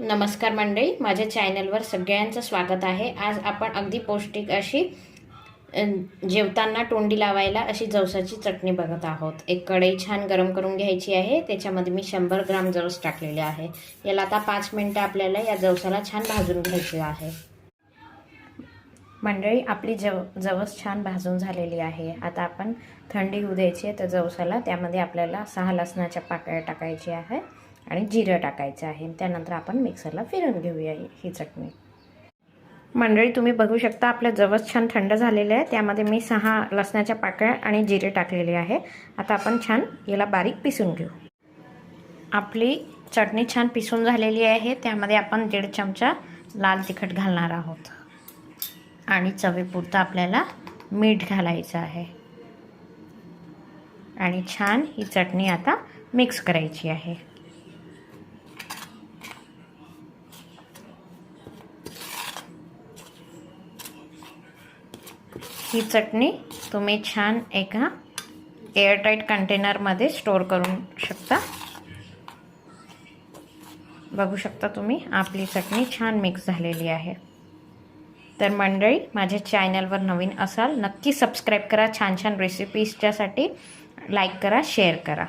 नमस्कार मंडळी माझ्या चॅनलवर सगळ्यांचं स्वागत आहे. आज आपण अगदी पौष्टिक अशी जेवताना तोंडी लावायला अशी जवसाची चटणी बघत आहोत. एक कढई छान गरम करून घ्यायची आहे. त्याच्यामध्ये मी शंभर ग्राम जवस टाकलेले आहे. याला आता पाच मिनटं आपल्याला या जवसाला छान भाजून घ्यायची आहे. मंडळी आपली जव जवस छान भाजून झालेली आहे. आता आपण थंडी होऊ द्यायची आहे तर जवसाला त्यामध्ये आपल्याला सहा लसणाच्या पाकळ्या टाकायची आहे. आणि जिरं टाकायचं आहे. त्यानंतर आपण मिक्सरला फिरून घेऊया ही चटणी. मंडळी तुम्ही बघू शकता आपलं जवस छान थंड झालेलं आहे. त्यामध्ये मी सहा लसणाच्या पाकळ्या आणि जिरे टाकलेले आहे. आता आपण छान याला बारीक पिसून घेऊ. आपली चटणी छान पिसून झालेली आहे. त्यामध्ये आपण दीड चमचा लाल तिखट घालणार आहोत. आणि चवीपुरतं आपल्याला मीठ घालायचं आहे. आणि छान ही चटणी आता मिक्स करायची आहे. ही चटणी तुम्ही छान एका एअरटाईट कंटेनरमध्ये स्टोअर करू शकता. बघू शकता तुम्ही आपली चटणी छान मिक्स झालेली आहे. तर मंडळी माझ्या चॅनलवर नवीन असाल नक्की सबस्क्राईब करा. छान छान रेसिपीजच्यासाठी लाईक करा शेअर करा.